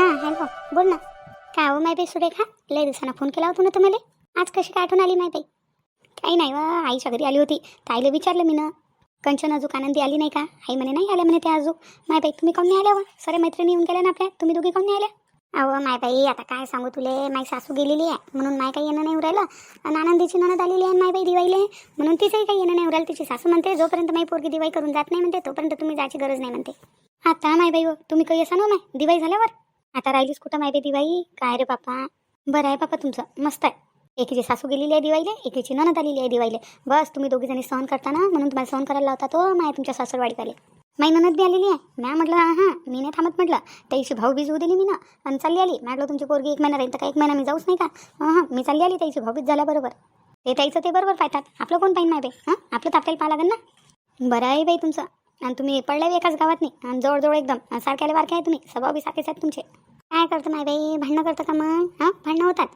हां हॅलो बोल ना. काय हो माय बाई सुरेखा लय दिवसांना फोन केला होता ना तुम्हाला? आज कशी काय आठवण आली माय बाई? काही नाही वा आईच्या घरी आली होती. ताईला विचारलं मी ना कंचन अजूक आनंदी आली नाही का? आई म्हणे नाही आल्या म्हणे त्या अजूक माय बाई तुम्ही काऊन नाही आल्या वा? सरे मैत्रिणी येऊन गेल्या ना आपल्या? तुम्ही दोघी काऊन नाही आल्या? अहो माय बाई आता काय सांगू तुले? माई सासू गेलेली आहे. म्हणून माय काही येणं नाही उरायलं. आणि आनंदीची ननद आलेली आहे माय बाई दिवाळीले. म्हणून तिचंही काही येणं नाही उरायला. तिची सासू म्हणते जोपर्यंत माई पोरगी दिवाळी करून जात नाही म्हणते तोपर्यंत तुम्ही जायची गरज नाही म्हणते. आता माय बाई हो तुम्ही काही असा ना माय? दिवाळी झाल्यावर? आता राहिलीस कुठं माहिती बाई दिवाळी? काय रे बापा? बरं आहे बापा तुमचं. मस्त आहे. एकीची सासू गेलेली आहे दिवाळीला एकीची ननद आलेली आहे दिवाळीला. बस तुम्ही दोघी जणी सहन करता ना? म्हणून तुम्हाला सहन करायला लावता तो माय तुमच्या सासरवाडीकडे माई ननद बी आलेली आहे. मॅ म्हटलं हां मी नाही थांबत म्हटलं. त्याची भाऊ बीज दिली मी ना आणि चालली आली. म्हटलं तुमची पोरगी एक महिना राहील तर काय एक महिना मी जाऊच नाही का? हां हां मी चालली आली त्याची भाऊबीज झाल्याबरोबर ते त्याचं ते बरोबर पाहतात आपलं कोण पाहिजे माय बाई? हां? आपलं तर आपल्याला पाहा लागेल ना? बरं आहे बाई तुमचं. आणि तुम्ही पडल्या एकाच गावात नाही. आणि जवळजवळ एकदम. सारख्याला बारखे आहे तुम्ही. स्वभाव बी सारखेच आहेत तुमचे. काय करतं माय बाई? भांडणं करतं का मग? हां? भांडणं होतात.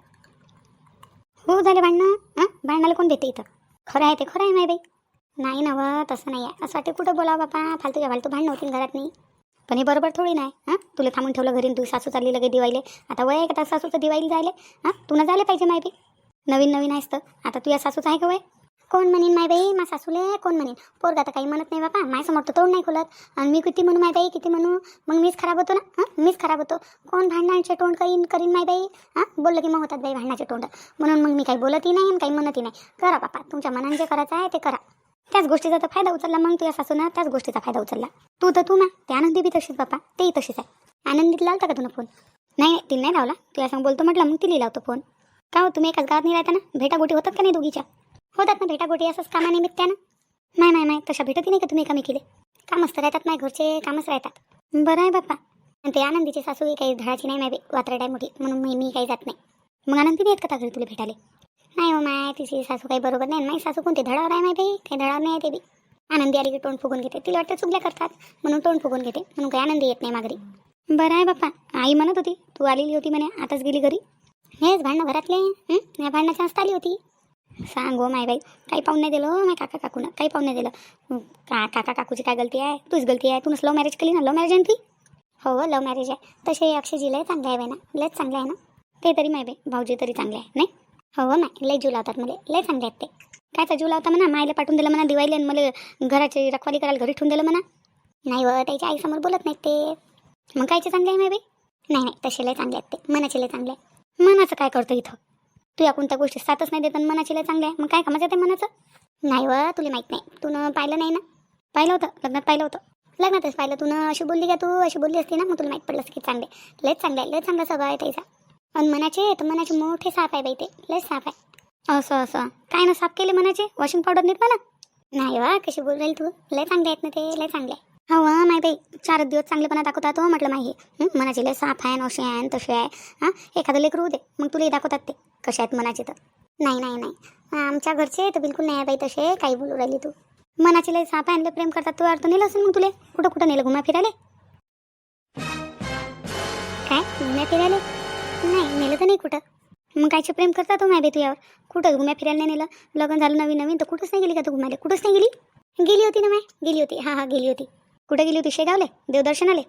हो झाले भांडणं. हां? भांडणाला कोण देते इथं? खरं आहे ते खरं आहे माय बाई. नाही ना व तसं नाही आहे. असं वाटते कुठं बोलावं बापा? फालतूच्या फालतू भांडणं होतील घरात नाही. पण हे बरोबर थोडी नाही. हां? तुला थांबून ठेवलं घरी तू सासू चालली लगे दिवाळीले. आता वय आहे का सासूचं? दिवाळीला जायले? हां? तुला जायला पाहिजे माय बाई. नवीन नवीन आहेस तर. आता तुझ्या सासूचं आहे का वय? कोण म्हणेन माय बाई? मा सासूले कोण म्हणेन? पोरगा तर काही म्हणत नाही बापा. माझ्यासमोर तर तोंड नाही खोलत. आणि मी किती म्हणू माय बाई? किती म्हणू? मग मीच खराब होतो ना? हां? मीच खराब होतो. कोण भांडणाचे तोंड करीन करीन माय बाई? हां? बोललं की मग होतात बाई भांडणाचे तोंड. म्हणून मग मी काही बोलतही नाही आणि काही म्हणतही नाही. करा बापा. तुमच्या मनाने जे करायचं आहे ते करा. त्याच गोष्टीचा तर फायदा उचलला मग तुझ्या सासूनं. त्याच गोष्टीचा फायदा उचलला. तू तर तू ना ते आनंदी बी तशीच बापा. तेही तशीच आहे. आनंदीत लावता का तुला फोन? नाही नाही तिला नाही लावला. तुझ्या सांग बोलतो म्हटलं मग तिला लावतो फोन. का हो तुम्ही एकाच गावात नाही राहता ना? भेटागोटी होतात का नाही दोघीच्या? होतात ना भेटागोटी असंच कामानिमित्तानं? नाही नाही नाही तशा भेटत नाही का तुम्ही कमी केले? कामच तर राहतात नाही घरचे कामच राहतात. बरं आहे बाप्पा. आणि ते आनंदीची सासू काही धडाची नाही माय वात्रडाय मोठी म्हणून मी मी काही जात नाही. मग आनंदी आहेत का त्या घरी तुला भेटाले नाही हो माय तिची सासू काही बरोबर नाही. माई सासू कोणते? धडावर आहे माय बाई काही धडावर नाही आहे ते बी. आनंदी आली की तोंड फुगून घेते. तिला वाटतं चुकल्या करतात म्हणून तोंड फुगून घेते. म्हणून काही आनंदी येत नाही माघरी. बरं आहे बाप्पा. आई म्हणत होती तू आलेली होती म्हणे आताच गेली घरी? हेच भांडणं घरातले या भांडणाची आस्था आली होती? सांग हो माय बाई. काही पाहून नाही दिलं हो माय काका काकूनं. काही पाहून नाही दिलं. का काका काकूची काय गलती आहे? तूच गलती आहे? तूनच लव्ह मॅरेज केली ना? लव्ह मॅरेज आहे ती? हो लव्ह मॅरेज आहे. तसे अक्षयजी लय चांगले आहे ना. लयच चांगले आहे ना? ते तरी माय बाई भाऊजी तरी चांगले आहे नाही? हो हो नाही लय जीव लावतात मला लय चांगले आहेत ते. कायचा जीव लावता म्हणा. मायला पाठवून दिलं म्हणा दिवाळीला आणि मला घराची रखवाली करायला घरी ठेवून दिलं म्हणा. नाही व त्याच्या आईसमोर बोलत नाहीत ते. मग कायचे चांगले आहे माय बाई? नाही नाही. तसे लय चांगले आहेत ते. मनाचे लय चांगले आहे. मनाचं काय करतो इथं? तू या कोणत्या गोष्टी साथच नाही देत आणि मनाची लय चांगले आहे. मग काय कामाचं ते मनाचं? नाही व तुला माहीत नाही. तू न पाहिलं नाही ना? पाहिलं होतं लग्नात पाहिलं होतं. लग्नातच पाहिलं. तू न अशी बोलली का तू? अशी बोलली असती ना मग तुला माहीत पडलं की चांगले लयच चांगले आहे लय चांगला स्वभाव आहे त्याचा. आणि मनाचे तर मनाचे मोठे साप आहे बाई ते. लय साप आहे. असं असं. काय ना साफ केले मनाचे? वॉशिंग पावडर नीट म्हणा नाही वा कशी बोल राहील तू? लय चांगले आहेत ना ते लय चांगले आहे. हो वा माय बाई. चार दिवस चांगलेपणा दाखवतात हो म्हटलं माही. मनाचे लय साफ आहे असे आहे तसे आहे. हां एखादं लेकरू होऊ दे. मग तुलाही दाखवतात ते. कसे आहेत मनाचे तर. नाही नाही नाही. आमच्या घरचे तर बिलकुल नाही आहे बाई तसे. काही बोलू राहिली तू. मनाचे लय साफ आहे आणि प्रेम करतात. तू अर्थ नेलं असेल मग तुले. कुठं कुठं नेलं घुमा फिरायले? काय? घुम्या फिरायले? नाही नेलं तर नाही कुठं. मग कायचे प्रेम करता तो हो, माय तुझ्यावर कुठं घुम्या फिरायला नाही नेलं? लग्न झालं नवीन नवीन तर कुठंच नाही गेली का तू घुमायला? कुठंच नाही गेली? गेली होती ना माय? गेली होती. हां हां गेली होती. कुठं गेली होती? शेगावले? देवदर्शनाले?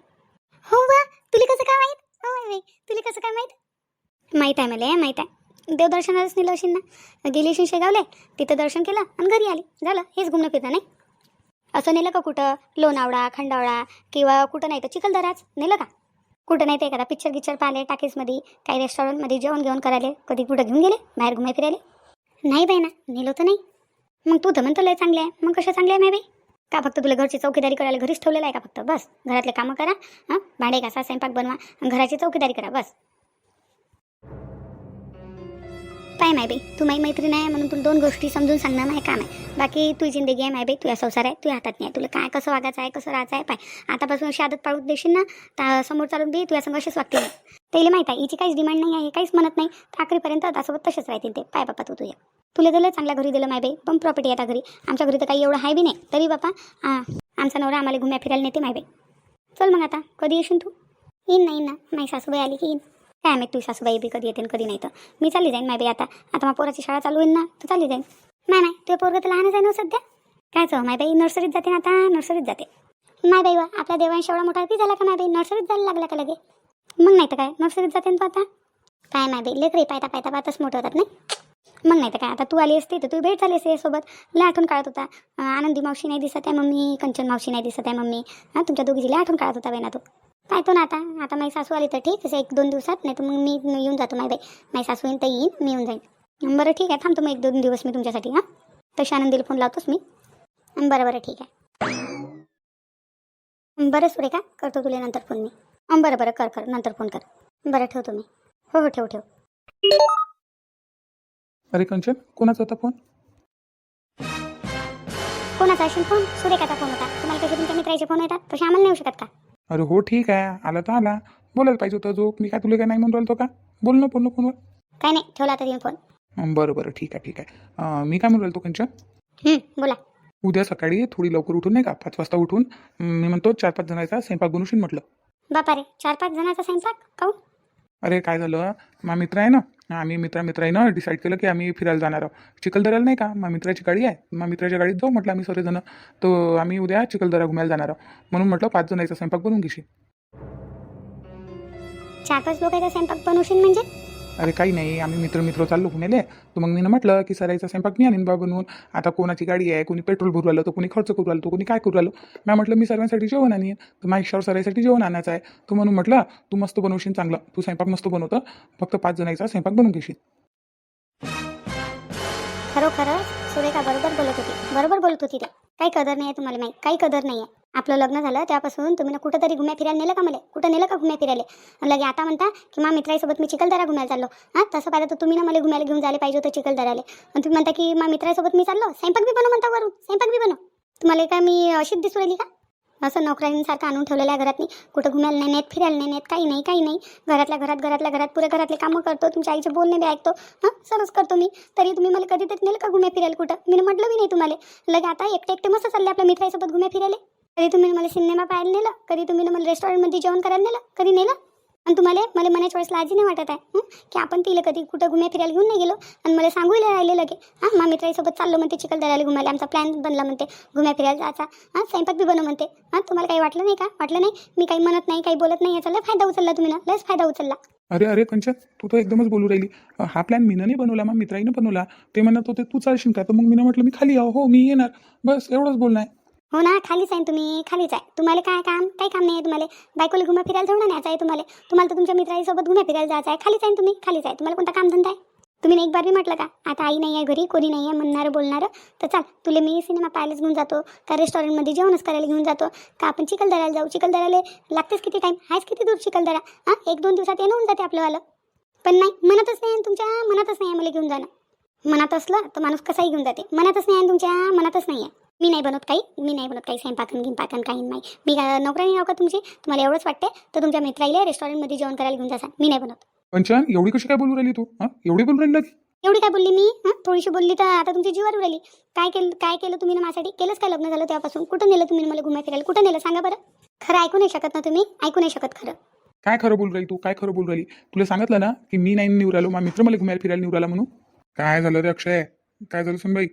हो वा तुला कसं काय माहीत? हो बाई तुला कसं काय माहीत? माहीत आहे मला माहीत आहे. देवदर्शनालाच नेलं असेल ना? गेली असेल शेगावले तिथं दर्शन केलं आणि घरी आली. झालं हेच घुमणं फिरणं नाही? असं नेलं का कुठं? लोणावळा खंडावळा किंवा कुठं नाही तर चिखलदराच? नेलं का? कुठं नाही ते एखादा पिक्चर गिक्चर पाहिले टाकीजमध्ये काही रेस्टॉरंटमध्ये जेवण घेऊन करायले कधी कुठं घेऊन गेले? बाहेर घुमाय फिरायले? नाही बाई ना नेलो तर नाही. मग तू तर म्हणतो लय चांगले आहे. मग कसं चांगले आहे माय बाई? का फक्त तुला घरची चौकीदारी करायला घरीच ठेवलेलं आहे का फक्त? बस घरातले कामं करा हां? भांडे घासा स्वयंपाक बनवा घराची चौकीदारी करा बस. पाय माय बाई तू माझी मैत्रीण आहे म्हणून तुला दोन गोष्टी समजून सांगणं माझं काम आहे. बाकी तुझी जिंदगी आहे माय बाई तुझ्या संसार आहे तुझ्या हातात नाही तुला काय कसं वागायचं आहे कसं राहायचं आहे? पाय. आतापासून अशी आदत पाळून देशील ना तर समोर चालून बी तुझ्या संघ अशीच वागतील. त्याला माहीत आहे हिची काहीच डिमांड नाही आहे काहीच म्हणत नाही. तर आखरीपर्यंत त्यासोबत तसेच राहतील ते. पाय बापा तू तुझ्या तुला दिलं चांगल्या घरी दिलं माय बाई. पण प्रॉपर्टी आता घरी. आमच्या घरी तर काही एवढं आहे बी नाही. तरी बापा आमचा नवरा आम्हाला घुम्या फिरायला नेते माय बाई. चल मग आता कधी येशील तू? येईन नाही ना. माझी सासूबाई आली की येईन. काय आम्ही तुझी सासूबाई बी कधी येते कधी नाही तर. मी चालली जाईन माय बाई आता. आता मग पोराची शाळा चालू होईल ना तर चालली जाईन. नाही नाही तुझ्या पोरगं तर लहानच आहे ना हो सध्या? कायच हो माय बाई? नर्सरीत जाते ना आता नर्सरीत जाते. माय बाई वा आपल्या देवांशी एवढा मोठा की झाला का माय बाई? नर्सरीत जायला लागला का लगे? मग नाही तर काय नर्सरीत जाते ना तू आता? काय नाही बाई लेकरे पायता पायता पाहताच मोठं होतात नाही? मग नाही तर काय? आता तू आली असती तर तू भेट झाली असते सोबत लय आठवण काढत होता. आनंदी मावशी नाही दिसत आहे मम्मी कंचन मावशी नाही दिसत आहे मम्मी. हां तुमच्या दोघीची लय आठवण काढत होता बेना तू. काय पाहतो ना आता. आता माझी सासू आली तर ठीक असं एक दोन दिवसात नाही तर मग मी येऊन जातो माय बाई. माझी सासू येईन तर येईन मी येऊन जाईन. बरं ठीक आहे थांबतो मग एक दोन दिवस मी तुमच्यासाठी हां. तशी आनंदीला फोन लावतोच मी. बरं बरं ठीक आहे. बरं सुरे का करतो तुला नंतर फोन मी. बरं बरं कर कर नंतर फोन कर. बरं ठेवतो मी. हो हो ठेव ठेव. अरे कंचन कोणाचा होता फोन कोणाचा असेल फोन सुरेखाचा फोन होता. तुम्हाला कसे तुमच्या मित्राचे फोन येतात? तसे आम्हाला नाही येऊ शकत का? अरे हो ठीक आहे. आला तर आला. बोलायला पाहिजे होतं जो. मी काय तुला काय नाही म्हणून राहिलो का? बोल ना बोल ना फोनवर. काही नाही. ठेवला आता तुम्ही फोन अं, बरं बरं. ठीक आहे ठीक आहे. अं, मी काय म्हणून राहिलो कंचन? हं, बोला. उद्या सकाळी थोडी लवकर उठून नाही का? पाच वाजता उठून अं, मी म्हणतो चार पाच जणांचा स्वयंपाक बनवशील म्हटलं. बापा रे चार पाच जणांचा स्वयंपाक? काऊ अरे काय झालं? मा मित्र आहे ना? आम्ही मित्रा मित्राईनं डिसाईड केलं की आम्ही फिरायला जाणार आहोत. चिखलदऱ्याला नाही का? मा मित्राची गाडी आहे. मा मित्राच्या गाडीत जाऊ म्हटलं आम्ही सर्वजण तो आम्ही उद्या चिखलदरा घुमायला जाणार आहोत. म्हणून म्हटलं पाच जणांचा स्वयंपाक बनवून घेशील. चार पाच लोकांचा स्वयंपाक बनवशील म्हणजे? अरे काही नाही आम्ही मित्र मित्र चाललो पुण्याले. तर मग मी म्हटलं की सरायचा स्वयंपाक मी आणीन बा बनवून आता कोणाची गाडी आहे कोणी पेट्रोल भरू आलं तर कोणी खर्च करू आलं तर कोणी काय करू आलं मी म्हटलं मी सर्वांसाठी जेवण आणीन. तर माझ्या सराईसाठी जेवण आणायचं आहे. तू म्हणून म्हटलं तू मस्त बनवशील चांगलं. तू स्वयंपाक मस्त बनवतं. फक्त पाच जणांचा स्वयंपाक बनवून घेशील. खरोखर सुरेखा बरोबर बोलत होती. बरोबर बोलत होती ते. काही कदर नाही आहे तुम्हाला माहीत काही कदर नाही आहे आपलं लग्न झालं त्यापासून तुम्ही ना कुठंतरी घुम्या फिरायला नेलं का मला? कुठं नेलं का घुम्या फिरायला? आणि लगे आता म्हणता की मा मित्रासोबत मी चिखलदरा घुमायला चाललो. हां तसं पाहिलं तर तुम्ही ना मला घुमायला घेऊन जायला पाहिजे होतं चिखलदराले आणि तुम्ही म्हणता की मा मित्रासोबत मी चाललो? स्वयंपाक बी बनव म्हणता वरून. स्वयंपाक बी बनव. तुम्हाला का मी अशीच दिसू राहिली का? असं नोकऱ्यांसारखं आणून ठेवलेलं आहे घरात कुठं घुमायला नाही नेत फिरायला नाही नेत काही नाही काही नाही. घरातल्या घरात घरातल्या घरात पुऱ्या घरातले कामं करतो. तुमच्या आईचे बोलणे बी ऐकतो. हां सरच करतो मी. तरी तुम्ही मला कधीतरी नेलं का घुम्या फिरायला कुठं? मी म्हटलं बी नाही तुम्हाला. लगे आता एकटे एकटे मस्त चालले आपल्या मित्रासोबत घुम्या फिरायला. कधी तुम्ही मला सिनेमा पाहायला नेलं? कधी तुम्ही मला रेस्टॉरंटमध्ये जेवण करायला नेलं? कधी नेलं? आणि तुम्हाला मला मनाच्या वेळेस लाजी नाही वाटत आहे की आपण तिला कधी कुठं घुम्या फिरायला घेऊन नाही गेलो आणि मला सांगूला राहिले लगे. हां मा मित्राईसोबत चाललो म्हणते चिखलदऱ्याला घुमायला. आमचा प्लॅन बनला म्हणते घुम्या फिरायला जायचा. हां स्वयंपाक बी बनव म्हणते. हां तुम्हाला काही वाटलं नाही का? वाटलं नाही? मी काही म्हणत नाही काही बोलत नाही याचा लय फायदा उचलला तुम्ही ना. लयच फायदा उचलला. अरे अरे कंचन तू तर एकदमच बोलू राहिली. हा प्लॅन मीनं नाही बनवला मग मित्राईनं बनवला. ते म्हणत होते तू चालशील का? तर मग मी म्हटलं मी खाली आहो हो मी येणार. बस एवढंच बोलणं आहे. हो ना खालीच आहे तुम्ही खालीच आहे. तुम्हाला काय काम? काही काम नाही आहे तुम्हाला. बायकोला घुमा फिरायला जाऊन न्यायचं आहे तुम्हाला. तुम्हाला तर तुमच्या मित्रांसोबत घुम्या फिरायला जायचं आहे. खालीच आहे तुम्ही? खालीच आहे. तुम्हाला कोणता काम धंदा आहे? तुम्ही एक बार बी म्हटलं का? आता आई नाही आहे घरी कोणी नाही आहे म्हणणारं बोलणारं. तर चाल तुला मी सिनेमा पाहायलाच घेऊन जातो. का रेस्टॉरंटमध्ये जेवणच करायला घेऊन जातो? का आपण चिखलदऱ्याला जाऊ? चिखलदऱ्याला लागतेच किती टाईम आहेच किती दूर चिखलदरा हां? एक दोन दिवसात येणं होऊन जाते आपलंवालं पण नाही म्हणतच नाही तुमच्या? मनातच नाही आहे मला घेऊन जाणं. मनात असलं तर माणूस कसाही घेऊन जाते. मनातच नाही आहे तुमच्या? मनातच नाही आहे. मी नाही बनवत काही मी नाही बनवत काही स्वयंपाकन गिंपाकन काही नाही मी नोकरानी नाव का तुमची? तुम्हाला एवढंच वाटते तर तुमच्या मित्राला रेस्टॉरंटमध्ये जेवण करायला घेऊन जासा मी नाही बनवत. कंचन एवढी कशी काय बोलू राहिली तू? हां? एवढी बोलू राहिली लगी? एवढी काय बोलली मी? हां? थोडीशी बोलली तर आता तुमची जीवावर उडाली काय केलं काय केलं तुम्ही ना माझ्यासाठी? केलंच काय लग्न झालं तेव्हापासून? कुठं नेलं तुम्ही मला घुमाय फिरायला? कुठं नेलं? सांगा बरं. खरं ऐकू नाही शकत ना तुम्ही? ऐकू नाही शकत खरं. काय खरं बोलू राहिली तू? काय खरं बोलू राहिली? तुला सांगितलं ना की मी नाही निवड राहिलो मा मित्र मला घुमायला फिरायला निवड आला म्हणून. काय झालं रे अक्षय? काय झालं सुनबाई?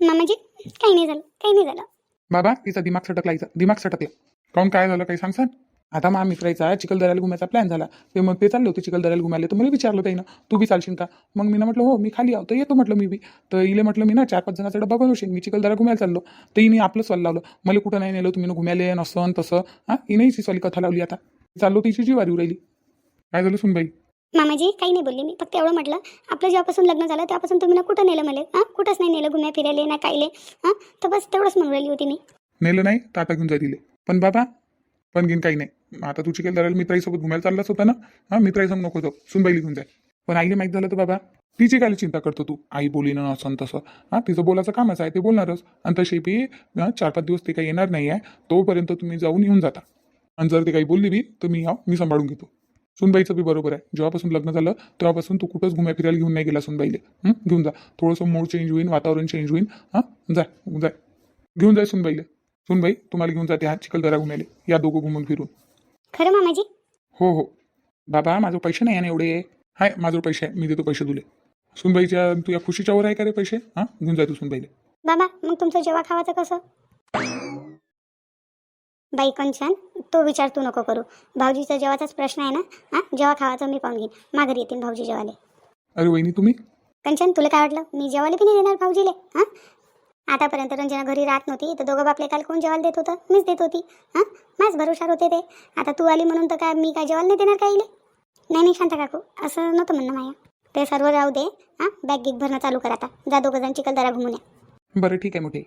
मामाजी काही नाही झालं काही नाही झालं. बाबा तिचा दिमाग सटकला दिमाग सटकला. काऊन काय झालं काही सांगसान? आता मा मित्राचा चिखलदऱ्याला घुमायचा प्लॅन झाला. ते मग ते चाललो होते चिखलदऱ्याला घुमायला. तर मला विचारलं त्यानं तू बी चालशील का? मग मी म्हटलं हो मी खाली आहो. तर येतो म्हटलं मी बी. तर इले म्हटलं मी ना चार पाच जणांचा डबा बनवशील. मी चिखलदरा घुमायला चाललो. तर इने आपलं सवाल लावलं. मला कुठं नाही नेलं तुम्ही घुमायला नसन तसं. हां इनेही सॉली कथा लावली आता. चाललो तिची जीवारी उरायली काय झालं सुनबाई? मामाजी काही नाही बोलले मी. फक्त एवढं म्हटलं आपलं जेव्हापासून लग्न झालं तेव्हापासून तुम्ही ना कुठं नेलं मला? हां? कुठंच नाही नेलं घुम्या फिरायला ना कायले. हां? तर बस तेवढंच म्हणून राहिली होती मी. नेलं नाही तर आता घेऊन जा दिले. पण बाबा पण घेईन काही नाही. आता तू चिखलदऱ्याला मित्राईसोबत घुमायला चाललाच होता ना? हां मित्राईसंग नको जाऊ. सुनबाईली घेऊन जाय. पण आईला माहीत झालं तर बाबा तिची काय चिंता करतो तू? आई बोलीनं असं तसं. हां तिचं बोलायचं कामच आहे ते बोलणारच. आणि तशी बी चार पाच दिवस ते काही येणार नाही आहे तोपर्यंत तुम्ही जाऊन येऊन जाता. आणि जर ते काही बोलली बी तर मी हाव मी सांभाळून घेतो. सुनबाईचं बी बरोबर आहे. जेव्हापासून लग्न झालं तेव्हापासून तू कुठंच घुम्या फिरायला घेऊन नाही गेला सुनबाईले? घेऊन जा. थोडंसं मूड चेंज होईल वातावरण चेंज होईल. हां? जाय जाय घेऊन जाय सुनबाईले. सुनबाई तुम्हाला घेऊन जाते हा चिखलदरा घुमायले. या दोघं घुमून फिरून. खरं मामाजी? हो हो. बाबा माझं पैसे नाही आहे ना एवढे. हाय माझं पैसे आहे. मी देतो पैसे तुले. सुनबाईच्या तुझ्या खुशीच्या वर आहे का रे पैसे? हां? घेऊन जाय तू सुनबाईले. बाबा मग तुमचं जेव्हा खावाचं कसं? बाई कंचन तो विचार तू नको करू. भाऊजीचा जेवाचाच प्रश्न आहे ना? हां? जेव्हा खावाचं मी पाहून घेईन. माघारी येतील भाऊजी जेवाले अरे वहिनी तुम्ही? कंचन तुला काय वाटलं? मी जेवायला बी नाही देणार भाऊजीले हां? आतापर्यंत रंजना घरी राहत नव्हती. तर दोघं बापले काल कोण जेवायला देत होतं? मीच देत होती. हां? माझ भरोशावर होते ते. आता तू आली म्हणून तर काय मी काय जेवायला नाही देणार काही नाही नाही शांत काकू. असं नव्हतं म्हणणं माया. ते सर्व राहू दे. हां? बॅग गिग भरणं चालू कर आता. जा दोघं जण चिखलदरा घुमून या. बरं ठीक आहे मोठे.